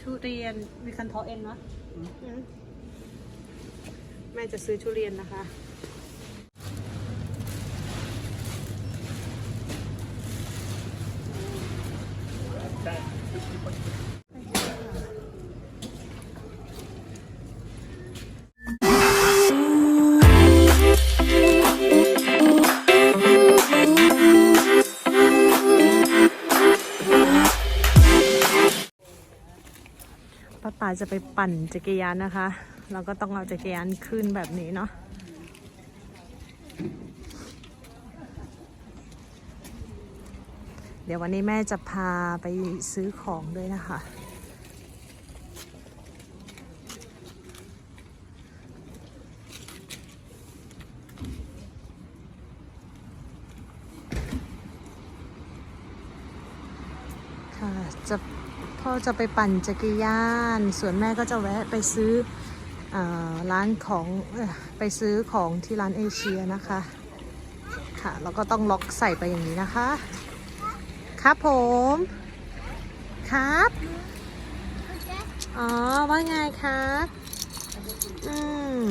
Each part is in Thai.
ทุเรียนมีคันทอเอ็นนะแม่จะซื้อทุเรียนนะคะาจะไปปั่นจักรยานนะคะ เราก็ต้องเอาจักรยานขึ้นแบบนี้เนาะเดี๋ยววันนี้แม่จะพาไปซื้อของด้วยนะคะจะ พ่อจะไปปั่นจักรยาน ส่วนแม่ก็จะแวะไปซื้ออร้านของอไปซื้อของที่ร้านเอเชียนะคะค่ะแล้วก็ต้องล็อกใส่ไปอย่างนี้นะคะ ครับผมครับอ๋อว่าไงครับอืม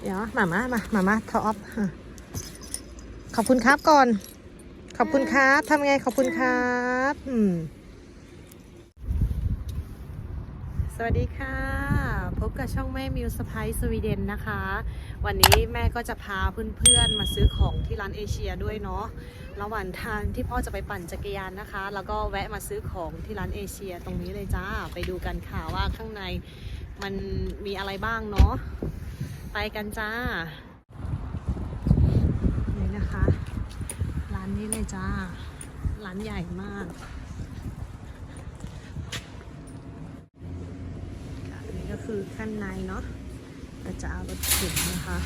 เดี๋ยวมามามามามาท็อปขอบคุณครับก่อน ขอบคุณครับทำไงขอบคุณครับ อืม สวัสดีค่ะ พบกับช่องแม่มิวสไปสวีเดนนะคะ วันนี้แม่ก็จะพาเพื่อนๆมาซื้อของที่ร้านเอเชียด้วยเนาะระหว่างทางที่พ่อจะไปปั่นจักรยานนะคะ แล้วก็แวะมาซื้อของที่ร้านเอเชียตรงนี้เลยจ้า ไปดูกันค่ะว่าข้างในมันมีอะไรบ้างเนาะไปกันจ้านี่นะคะ ร้านนี้เลยจ้า ร้านใหญ่มากค่ะอันนี้ ก็คือข้างในเนาะเราจะเอารถเข็นนะคะ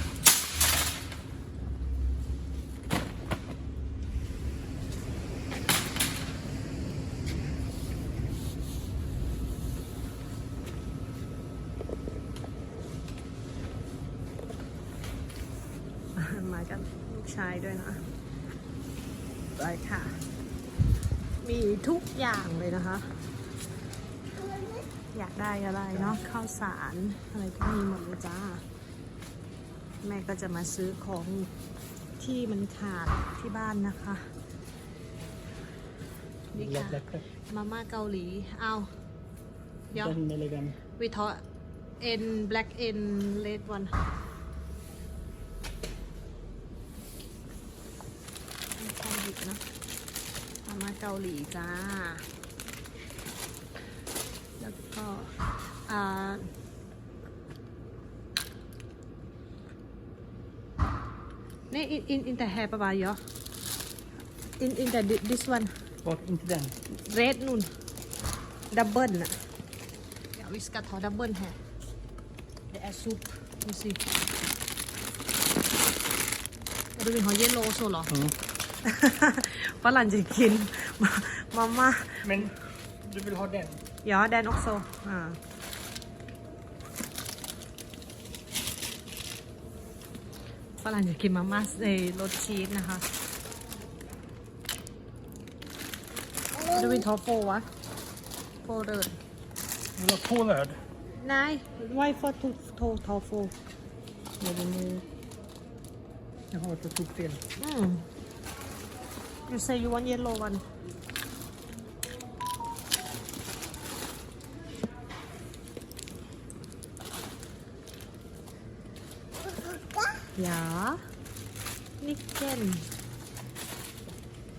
มากับลูกชายด้วยนะไปค่ะ มีทุกอย่างเลยนะคะากได้อะไรเนาะข้าวสารอะไรก็มีหมดเลยจ้า แม่ก็จะมาซื้อของที่มันขาดที่บ้านนะคะนี่ค่ะ Lätt มาม่าเกาหลี เอาเดี๋ยว Den milligram. วิทอเอ็นแบล็กเอ็นเลดวันไม่ค่อยหยิบนะมาม่าเกาหลีจ้าแล้ว ก็อ่านี่อินอินอินแต่แฮร์ปะบายเหรออินอินแต่ this one Bort inte den. red นุ่นดับเบิลน่ะเดี๋ยววิสกัดทอดับเบิลแฮะเดี๋ยวแอดซุปดูสิดูเป็นหอยเยลโลโซเหรอ Mm. ฝรั่งจะกินมามาม่า Men du vill ha den? ยอแดนออกโซอ่าฝรั่งจะกินมาม่าในรสชีสนะคะดูเป็นทอโฟวะโฟเดิน Vill du ha två lörd? Nej, varför tog tog tofu? Ja, den är... Jaha, jag tog fel. Mm. You say you want yellow one. Ja. Nicken.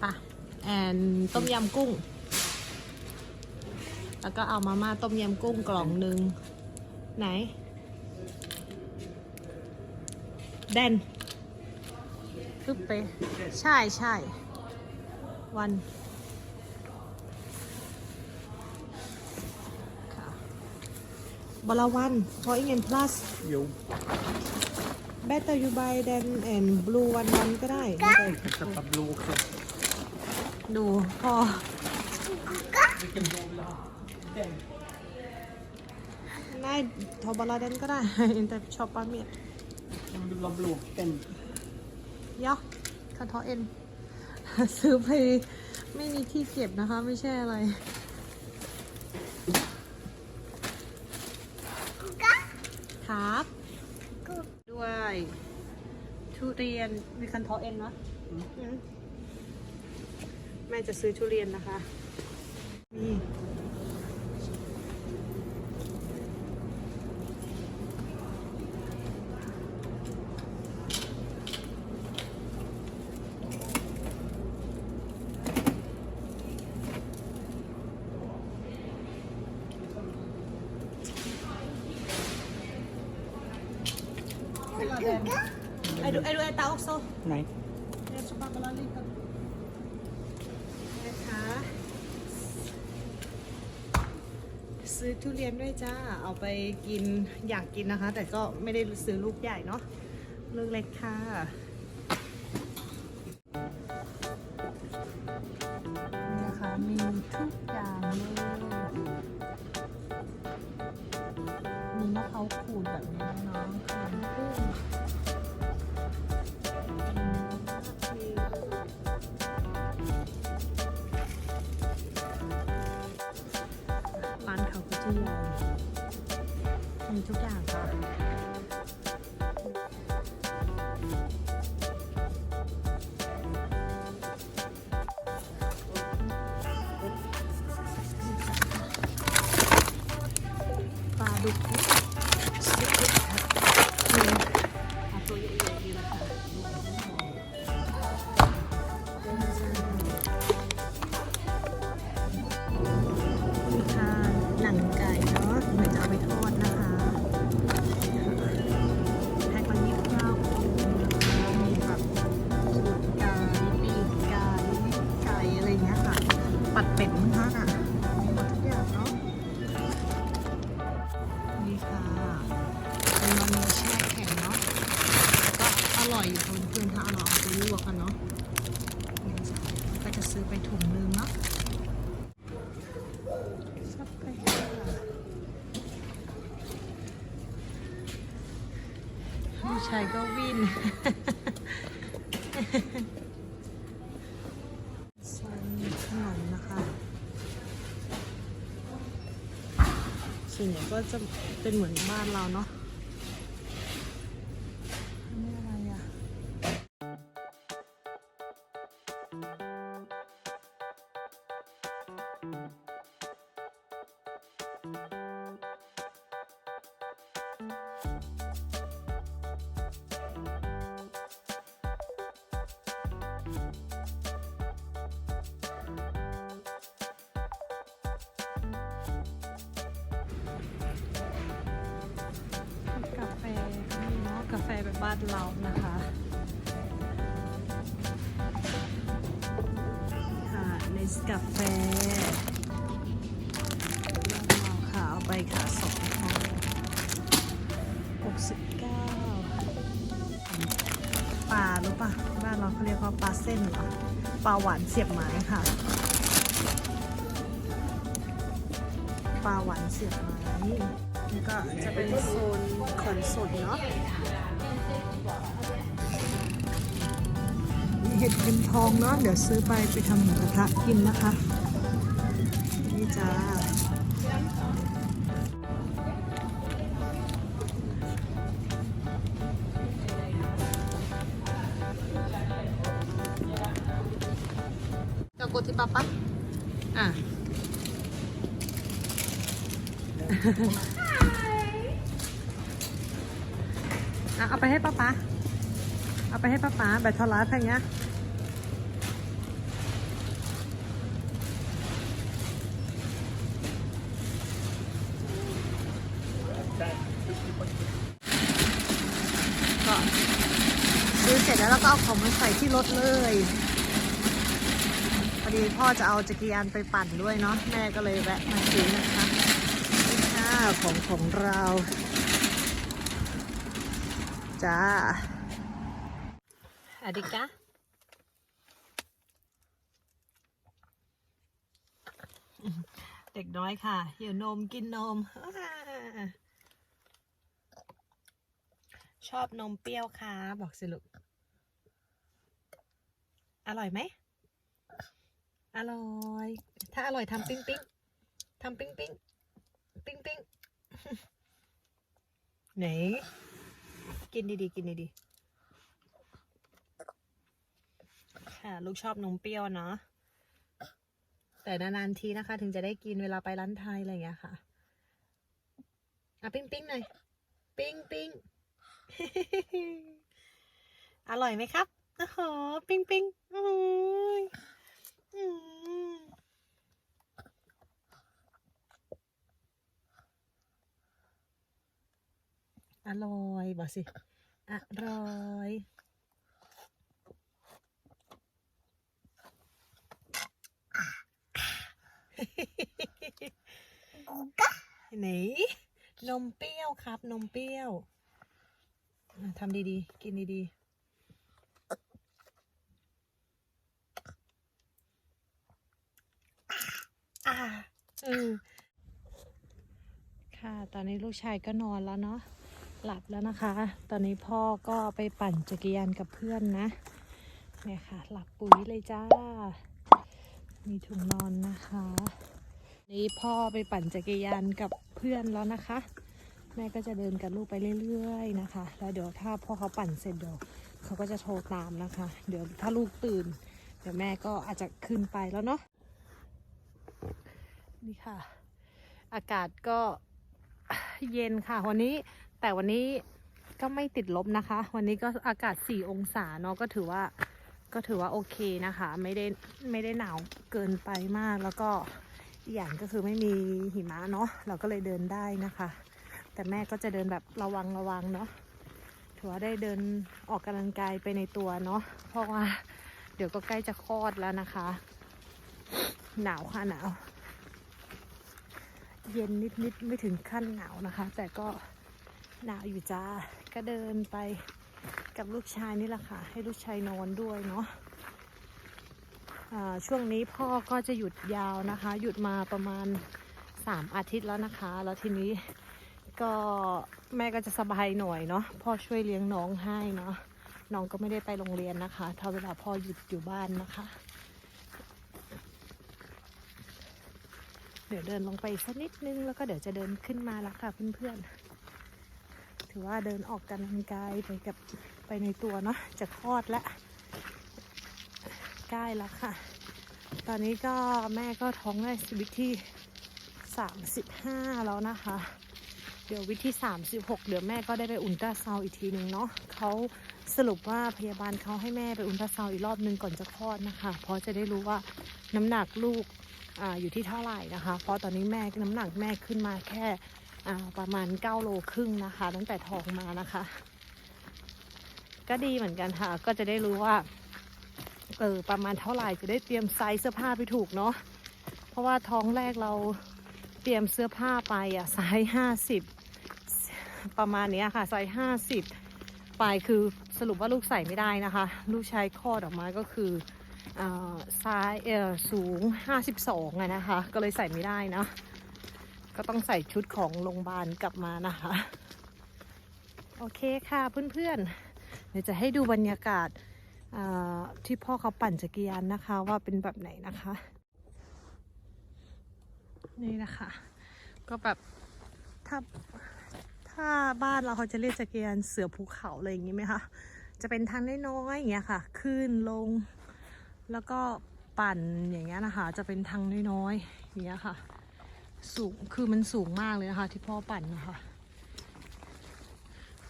ปะ and ต้มยำกุ้ง แล้วก็เอามาม่าต้มยำกุ้งกล่องหนึ่งไหนแดนปึ๊บไป ใช่ใช่วันบลาวัน for in and plus Jo. better you buy than and blue one one ก็ได้ไม่ได้ปับลูครับดูพอ ได้ทอบาลาเดนก็ได้ อินเตอร์ช็อปปาเมียมันดูลบรูปเป็นยะคันทอเอ็น ซื้อไปไม่มีที่เก็บนะคะ ไม่ใช่อะไร ครับ เรียนมีคันทอเอ็นเนาะอืมแม่จะซื้อทุเรียนนะคะนี่ไอ้ดูไอ้ดูไอ้ตาออกโซไหนเนี่ยชุบปากกาลาลีครับนะคะซื้อทุเรียนด้วยจ้า เอาไปกินอยากกินนะคะ แต่ก็ไม่ได้ซื้อลูกใหญ่เนาะลูกเล็กค่ะ ที่เขาก็จะใหญ่มีทุกอย่าง ก็จะเป็นเหมือนบ้านเราเนาะ แฟแบบบ้านเรานะคะค่ะเนสกาแฟบ้านเราค่ะเอาไปค่ะสองห่อหกสิบเก้าปลารู้ปะบ้านเราเขาเรียกว่าปลาเส้นเหรอปลาหวานเสียบไม้ค่ะปลาหวานเสียบไม้นี่ก็จะเป็นโซนของสดเนาะ เห็ดเป็นทองเนาะเดี๋ยวซื้อไปไปทำหมูกระทะกินนะคะ นี่จ้าจะกดที่ปั๊บปั๊บอะอะเอาไปให้ป้าป๊าเอาไปให้ป้าป๊าแบตเทอร์ลัสอะไรเงี้ย แล้วเราก็เอาของมาใส่ที่รถเลยพอดีพ่อจะเอาจักรยานไปปั่นด้วยเนาะแม่ก็เลยแวะมาซื้อนะคะนี่ค่ะของของเราจ้าอดิกะเด็กน้อยค่ะหิวนมกินนม ชอบนมเปรี้ยวค่ะ บอกสิลูก ร่อยไหม อร่อย ถ้าอร่อยทำปิ้งปิ้งทำปิ้งปิ้งปิ้งปิ้งไหน กินดีๆ กินดีค่ะ ลูกชอบนมเปรี้ยวเนาะ แต่นานๆทีนะคะ ถึงจะได้กินเวลาไปร้านไทยอะไรอย่างเงี้ยค่ะ อะปิ้งปิ้งหน่อย ปิ้งปิ้งอร่อยไหมครับ โอ้โหปิ้งปิ้งโอ้ยอืมอร่อยบอกสิ อร่อยไหนนมเปรี้ยวครับ นมเปรี้ยวทำดีๆ กินดีๆ อ่าอืมค่ะ ตอนนี้ลูกชายก็นอนแล้วเนาะ หลับแล้วนะคะ ตอนนี้พ่อก็ไปปั่นจักรยานกับเพื่อนนะ เนี่ยค่ะ หลับปุ๋ยเลยจ้า มีถุงนอนนะคะ นี่พ่อไปปั่นจักรยานกับเพื่อนแล้วนะคะ แม่ก็จะเดินกับลูกไปเรื่อยๆนะคะ แล้วเดี๋ยวถ้าพ่อเขาปั่นเสร็จเดี๋ยวเขาก็จะโทรตามนะคะ เดี๋ยวถ้าลูกตื่น เดี๋ยวแม่ก็อาจจะขึ้นไปแล้วเนาะ นี่ค่ะ อากาศก็เย็นค่ะ วันนี้แต่วันนี้ก็ไม่ติดลบนะคะ วันนี้ก็อากาศ 4 องศาเนาะก็ถือว่าก็ถือว่าโอเคนะคะ ไม่ได้ไม่ได้หนาวเกินไปมากแล้วก็อย่างก็คือไม่มีหิมะเนาะเราก็เลยเดินได้นะคะ แต่แม่ก็จะเดินแบบระวังระวังเนาะถือว่าได้เดินออกกำลังกายไปในตัวเนาะเพราะว่าเดี๋ยวก็ใกล้จะคลอดแล้วนะคะ หนาวค่ะหนาว เย็นนิดๆไม่ถึงขั้นหนาวนะคะ แต่ก็หนาวอยู่จ้า ก็เดินไปกับลูกชายนี่แหละค่ะ ให้ลูกชายนอนด้วยเนาะช่วงนี้พ่อก็จะหยุดยาวนะคะ หยุดมาประมาณ 3 อาทิตย์แล้วนะคะ แล้วทีนี้ก็แม่ก็จะสบายหน่อยเนาะพ่อช่วยเลี้ยงน้องให้เนาะน้องก็ไม่ได้ไปโรงเรียนนะคะ ถ้าเวลาพ่อหยุดอยู่บ้านนะคะ ดี๋ยวเดินลงไปสักนิดนึง แล้วก็เดี๋ยวจะเดินขึ้นมาล้วค่ะเพื่อนๆ ถือว่าเดินออกกำลังกายไปกับไปในตัวเนาะจะคลอดแล้วใกล้แล้วค่ะ ตอนนี้ก็แม่ก็ท้องได้วิธี35 แล้วนะคะ เดี๋ยววิธี36 เดี๋ยวแม่ก็ได้ไปอุลตราซาวอีกทีหนึ่งเนาะเขาสรุปว่าพยาบาลเขาให้แม่ไปอุลตราซาวอีกรอบนึงก่อนจะคลอดนะคะ เพราะจะได้รู้ว่า น้ำหนักลูกออยู่ที่เท่าไหร่นะคะ เพราะตอนนี้แม่น้ำหนักแม่ขึ้นมาแค่ประมาณ 9 โลครึ่งนะคะ ตั้งแต่ท้องมานะคะ ก็ดีเหมือนกันค่ะ ก็จะได้รู้ว่าเออประมาณเท่าไหร่จะได้เตรียมไซส์เสื้อผ้าไปถูกเนาะเพราะว่าท้องแรกเราเตรียมเสื้อผ้าไปอะไซส์ห้าสิบประมาณเนี้ยค่ะไซส์ห้าสิบไปคือสรุปว่าลูกใส่ไม่ได้นะคะ ลูกชายคลอดออกมาก็คือ ซ้ายเออสูง 52อะนะคะ ก็เลยใส่ไม่ได้นะ ก็ต้องใส่ชุดของโรงพยาบาลกลับมานะคะ โอเคค่ะเพื่อนๆ เดี๋ยวจะให้ดูบรรยากาศที่พ่อเขาปั่นจักรยานนะคะ ว่าเป็นแบบไหนนะคะ นี่นะคะ ก็แบบถ้าถ้าบ้านเราเขาจะเรียกจักรยานเสือภูเขาอะไรอย่างงี้ไหมคะจะเป็นทางน้อยๆอย่างเงี้ยค่ะ ขึ้นลง แล้วก็ปั่นอย่างเงี้ยนะคะ จะเป็นทางน้อยๆอย่างเงี้ยค่ะ สูงคือมันสูงมากเลยนะคะ ที่พ่อปั่นนะคะ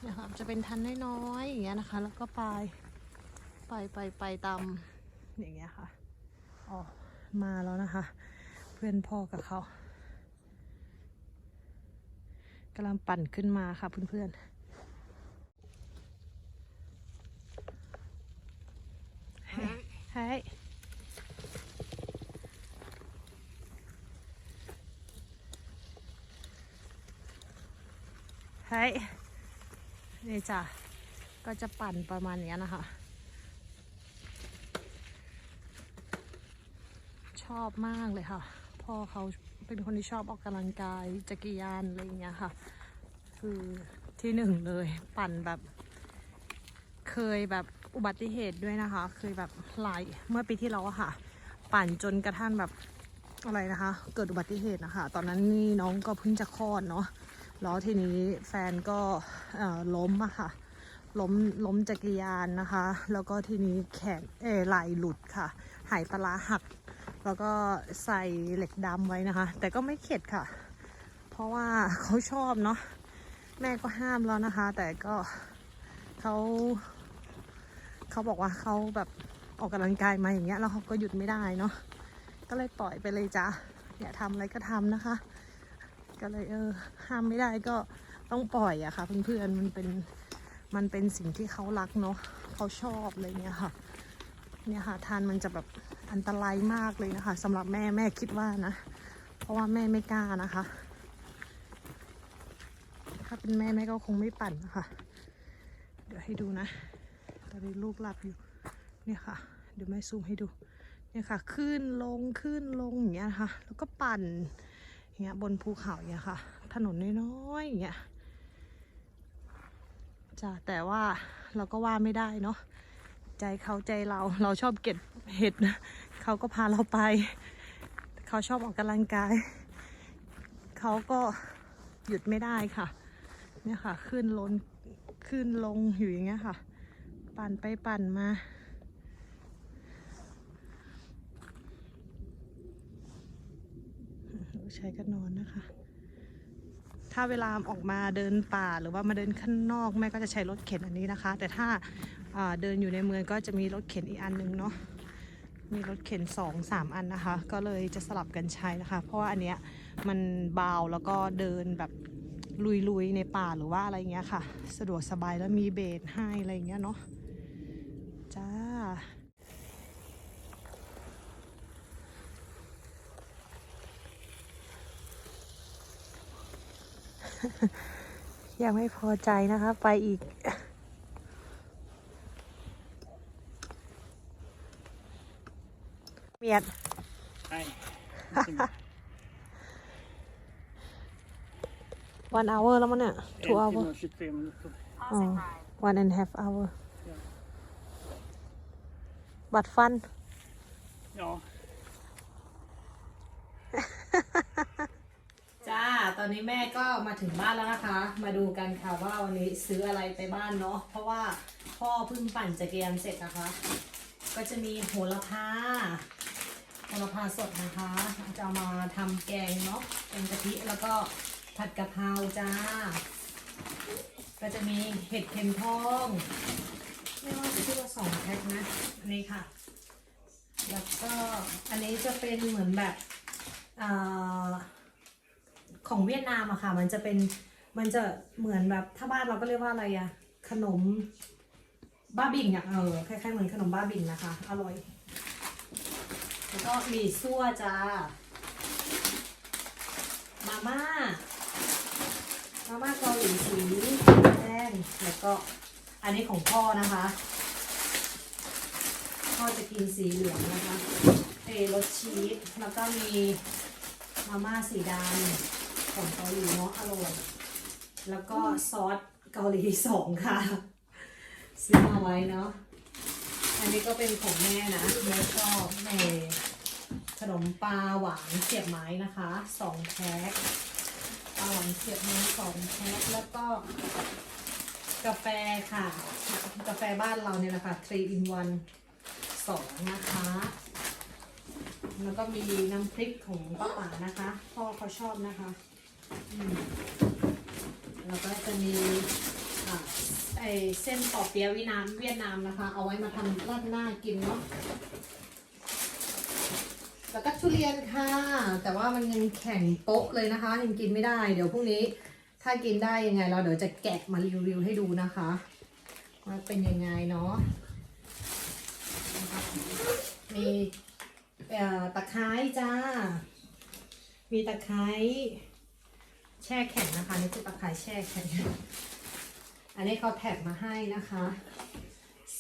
นี่ยค่ะจะเป็นทันน้อยๆอย่างเงี้ยนะคะ แล้วก็ไปไปไปไปตามอย่างเงี้ยค่ะอ๋อมาแล้วนะคะ เพื่อนพ่อกับเขากำลังปั่นขึ้นมาค่ะเพื่อนๆ เฮ้ยเฮ้นี่จ้ะ ก็จะปั่นประมาณเนี้ยนะคะ ชอบมากเลยค่ะ พ่อเขาเป็นคนที่ชอบออกกำลังกายจักรยานอะไรอย่างเงี้ยค่ะ คือที่หนึ่งเลยปั่นแบบ เคยแบบอุบัติเหตุด้วยนะคะ เคยแบบไหลเมื่อปีที่แล้วอะค่ะ ปั่นจนกระทั่งแบบอะไรนะคะ เกิดอุบัติเหตุนะคะ ตอนนั้นนี่น้องก็เพิ่งจะคลอดเนาะแล้วทีนี้แฟนก็อ่อล้มอะค่ะ ล้มล้มจักรยานนะคะ แล้วก็ทีนี้แขนเอไหลหลุดค่ะ หายปลาร้าหัก แล้วก็ใส่เหล็กดำไว้นะคะ แต่ก็ไม่เข็ดค่ะ เพราะว่าเขาชอบเนาะ แม่ก็ห้ามแล้วนะคะ แต่ก็เขา เขาบอกว่าเขาแบบออกกำลังกายมาอย่างเงี้ยแล้วเขาก็หยุดไม่ได้เนาะก็เลยปล่อยไปเลยจ้ะอยากทำอะไรก็ทำนะคะ ก็เลยเออห้ามไม่ได้ก็ต้องปล่อยอะค่ะเพื่อนๆมันเป็นมันเป็นสิ่งที่เขารักเนาะเขาชอบอะไรเงี้ยค่ะ เนี่ยค่ะทานมันจะแบบอันตรายมากเลยนะคะสำหรับแม่แม่คิดว่านะ เพราะว่าแม่ไม่กล้านะคะ ถ้าเป็นแม่แม่ก็คงไม่ปั่นนะคะ เดี๋ยวให้ดูนะ ตอนนี้ลูกหลับอยู่เนี่ยค่ะ เดี๋ยวแม่ซูมให้ดูเนี่ยค่ะ ขึ้นลงขึ้นลงอย่างเงี้ยนะคะแล้วก็ปั่นอย่างเงี้ยบนภูเขาอย่างเงี้ยค่ะ ถนนน้อยๆอย่างเงี้ยจ้ะแต่ว่าเราก็ว่าไม่ได้เนาะใจเขาใจเราเราชอบเก็บเห็ดนะเขาก็พาเราไป เขาชอบออกกำลังกาย เขาก็หยุดไม่ได้ค่ะเนี่ยค่ะ ขึ้นลงขึ้นลงอยู่อย่างเงี้ยค่ะ ปั่นไปปั่นมาลูกชายก็นอนนะคะ ถ้าเวลาออกมาเดินป่าหรือว่ามาเดินข้างนอกแม่ก็จะใช้รถเข็นอันนี้นะคะ แต่ถ้าาเดินอยู่ในเมืองก็จะมีรถเข็นอีกอันหนึงเนาะมีรถเข็นสองสามอันนะคะ ก็เลยจะสลับกันใช้นะคะ เพราะว่าอันเนี้ยมันเบาแล้วก็เดินแบบลุยๆในป่าหรือว่าอะไรเงี้ยค่ะ สะดวกสบายแล้วมีเบรให้อะไรเงี้ยเนาะ จ้า ยังไม่พอใจนะคะ ไปอีก เมียด Hi. one hour แล้วมั้งเนี่ย two hour timme og 23 minutter. อ๋อ one and a half hour บัตรฟัน Ja. จ้า ต อนนี้แม่ก็มาถึงบ้านแล้วนะคะ มาดูกันค่ะว่าวันนี้ซื้ออะไรไปบ้านเนาะ เพราะว่าพ่อเพิ่งปั่นจักรยานเสร็จนะคะ ก็จะมีโหระพา โหระพาสดนะคะ จะเอามาทำแกงเนาะแกงกะทิแล้วก็ผัดกะเพราจ้า ก็จะมีเห็ดเข็มทองไม่ว่าจะชื่อว่าสองแพ็คนะ อันนี้ค่ะ แล้วก็อันนี้จะเป็นเหมือนแบบอ่า ของเวียดนามอะค่ะ มันจะเป็นมันจะเหมือนแบบถ้าบ้านเราก็เรียกว่าอะไรอะขนมบ้าบิ่งอะเออคล้ายๆเหมือนขนมบ้าบิ่งนะคะ อร่อย แล้วก็มีซั่วจ้ามาม่ามาม่าเกาหลีสีแดงแล้วก็อันนี้ของพ่อนะคะพ่อจะกินสีเหลืองนะคะเอรสชีสแล้วก็มีมาม่าสีดำ ของเกาหลีเนาะอร่อย แล้วก็ซอสเกาหลีสองค่ะ ซื้อมาไว้เนาะ อันนี้ก็เป็นของแม่นะแม่ชอบในขนมปลาหวานเสียบไม้นะคะสองแพ็คปลาหวานเสียบไม้สองแพ็คแล้วก็กาแฟค่ะ กาแฟบ้านเราเนี่ยนะคะ3 in 1สองนะคะ แล้วก็มีน้ำพริกของป้าป๋านะคะ พ่อเขาชอบนะคะ แล้วก็จะมีอไอเส้นปอเปี๊ยะเวียดนามเวียดนามนะคะ เอาไว้มาทำราดหน้ากินเนาะแล้วก็ทุเรียนค่ะ แต่ว่ามันยังแข็งโป๊ะเลยนะคะ ยังกินไม่ได้ เดี๋ยวพรุ่งนี้ ถ้ากินได้ยังไง เราเดี๋ยวจะแกะมารีวิวให้ดูนะคะว่าเป็นยังไงเนาะมีอ่อตะไคร้จ้า มีตะไคร้ แช่แข็งนะคะนี่คือตะไคร้แช่แข็ง อันนี้เขาแถบมาให้นะคะ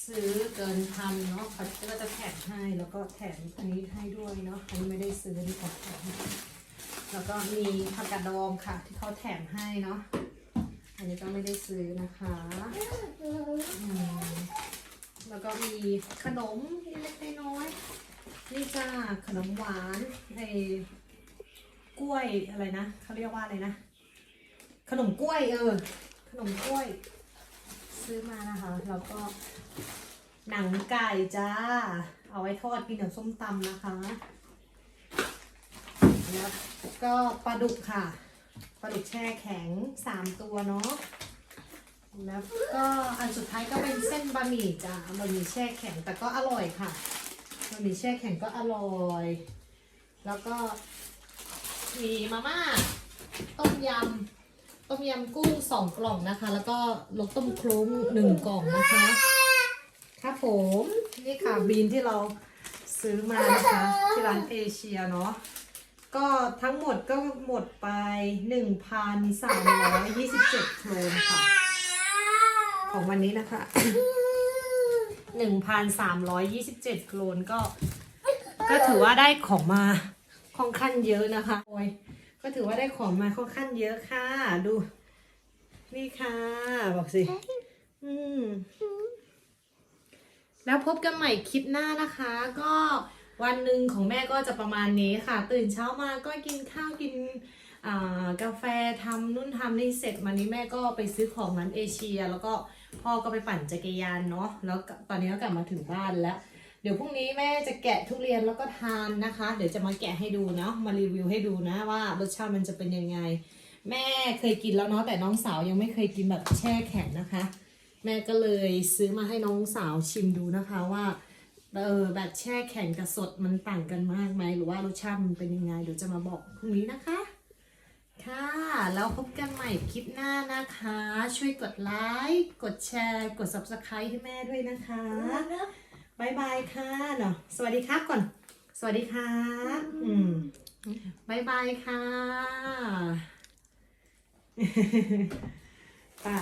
ซื้อเกินพันเนาะเขาก็จะแถมให้แล้วก็แถมอันนี้ให้ด้วยเนาะอันนี้ไม่ได้ซื้ออันนี้เขาแถมแล้วก็มีผักกาดดองค่ะ ที่เขาแถมให้เนาะอันนี้ก็ไม่ได้ซื้อนะคะอืมแล้วก็มีขนมเล็กๆน้อยๆนี่จ้าขนมหวานไอ้กล้วยอะไรนะเขาเรียกว่าอะไรนะ ขนมกล้วยเออ ขนมกล้วย ซื้อมานะคะ แล้วก็ หนังไก่จ้า เอาไว้ทอดกินกับส้มตำนะคะ แล้วก็ปลาดุกค่ะ ปลาดุกแช่แข็งสามตัวเนาะ แล้วก็อันสุดท้ายก็เป็นเส้นบะหมี่จ้าบะหมี่แช่แข็งแต่ก็อร่อยค่ะบะหมี่แช่แข็งก็อร่อย แล้วก็มีมาม่าต้มยำ ต้มยำกุ้งสองกล่องนะคะ แล้วก็ลกต้มคลุ้งหนึ่งกล่องนะคะ ครับผมนี่ค่ะบีนที่เราซื้อมานะคะ ที่ร้านเอเชียเนาะก็ทั้งหมดก็หมดไป 1,327โครนค่ะ ของวันนี้นะคะ 1,327โครนก็ ก็ถือว่าได้ของมาค่อนข้างเยอะนะคะโอ้ย ก็ถือว่าได้ของมาค่อนข้างเยอะค่ะ ดู นี่ค่ะ บอกสิ อืม แล้วพบกันใหม่คลิปหน้านะคะ ก็วันหนึ่งของแม่ก็จะประมาณนี้ค่ะ ตื่นเช้ามาก็กินข้าวกินกาแฟทำนู่นทำนี่เสร็จมานี้แม่ก็ไปซื้อของร้านเอเชีย แล้วก็พ่อก็ไปปั่นจักรยานเนาะแล้วตอนนี้ก็กลับมาถึงบ้านแล้ว เดี๋ยวพรุ่งนี้แม่จะแกะทุเรียนแล้วก็ทานนะคะ เดี๋ยวจะมาแกะให้ดูเนาะมารีวิวให้ดูนะว่ารสชาติมันจะเป็นยังไง แม่เคยกินแล้วเนาะแต่น้องสาวยังไม่เคยกินแบบแช่แข็งนะคะ แม่ก็เลยซื้อมาให้น้องสาวชิมดูนะคะว่าเออแบบแช่แข็งกับสดมันต่างกันมากไหมหรือว่ารสชาติมันเป็นยังไงเดี๋ยวจะมาบอกพรุ่งนี้นะคะ ค่ะแล้วพบกันใหม่คลิปหน้านะคะ ช่วยกดไลค์กดแชร์ กด subscribe ให้แม่ด้วยนะคะ บายบายค่ะเนาะสวัสดีครับก่อน สวัสดีครับอืมบายบายค่ะป่า